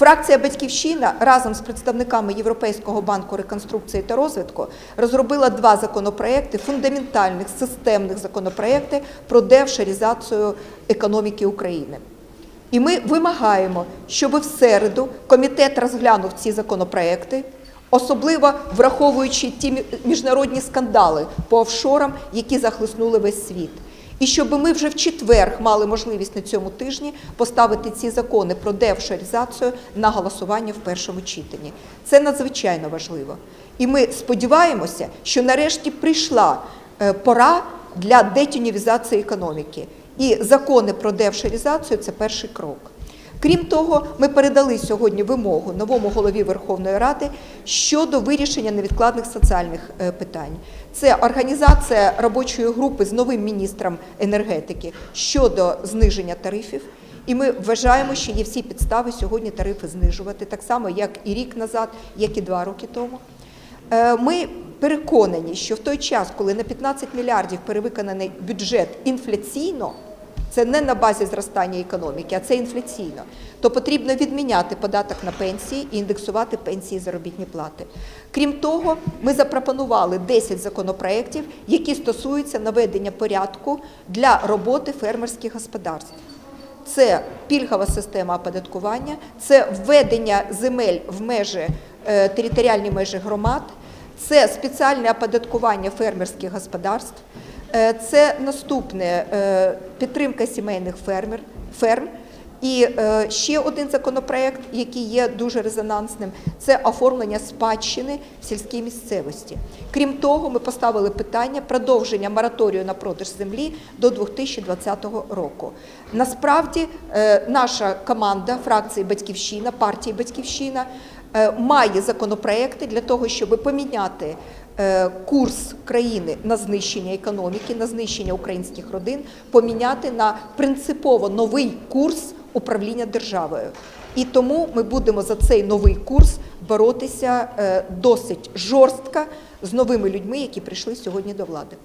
Фракція Батьківщина разом з представниками Європейського банку реконструкції та розвитку розробила два законопроекти, фундаментальних системних законопроекти про девшерізацію економіки України. І ми вимагаємо, щоб в середу комітет розглянув ці законопроекти, особливо враховуючи ті міжнародні скандали по офшорам, які захлиснули весь світ. І щоб ми вже в четвер мали можливість на цьому тижні поставити ці закони про деофшоризацію на голосування в першому читанні. Це надзвичайно важливо. І ми сподіваємося, що нарешті прийшла е, пора для детюнівізації економіки. І закони про деофшоризацію – це перший крок. Крім того, ми передали сьогодні вимогу новому голові Верховної Ради щодо вирішення невідкладних соціальних е, питань. Це організація робочої групи з новим міністром енергетики щодо зниження тарифів. І ми вважаємо, що є всі підстави сьогодні тарифи знижувати, так само як і рік назад, як і два роки тому. Е, Ми переконані, що в той час, коли на 15 мільярдів перевиконаний бюджет інфляційно, це не на базі зростання економіки, а це інфляційно, то потрібно відміняти податок на пенсії і індексувати пенсії заробітні плати. Крім того, ми запропонували 10 законопроєктів, які стосуються наведення порядку для роботи фермерських господарств. Це пільгова система оподаткування, це введення земель в межі е, територіальні межі громад, це спеціальне оподаткування фермерських господарств, це наступне е, підтримка сімейних фермер, ферм. І е, ще один законопроект, який є дуже резонансним, це оформлення спадщини в сільській місцевості. Крім того, ми поставили питання продовження мораторію на продаж землі до 2020 року. Насправді, е, наша команда фракції Батьківщина, партії Батьківщина е, має законопроекти для того, щоб поміняти е, курс країни на знищення економіки, на знищення українських родин, поміняти на принципово новий курс управління державою. І тому ми будемо за цей новий курс боротися е, досить жорстко з новими людьми, які прийшли сьогодні до влади.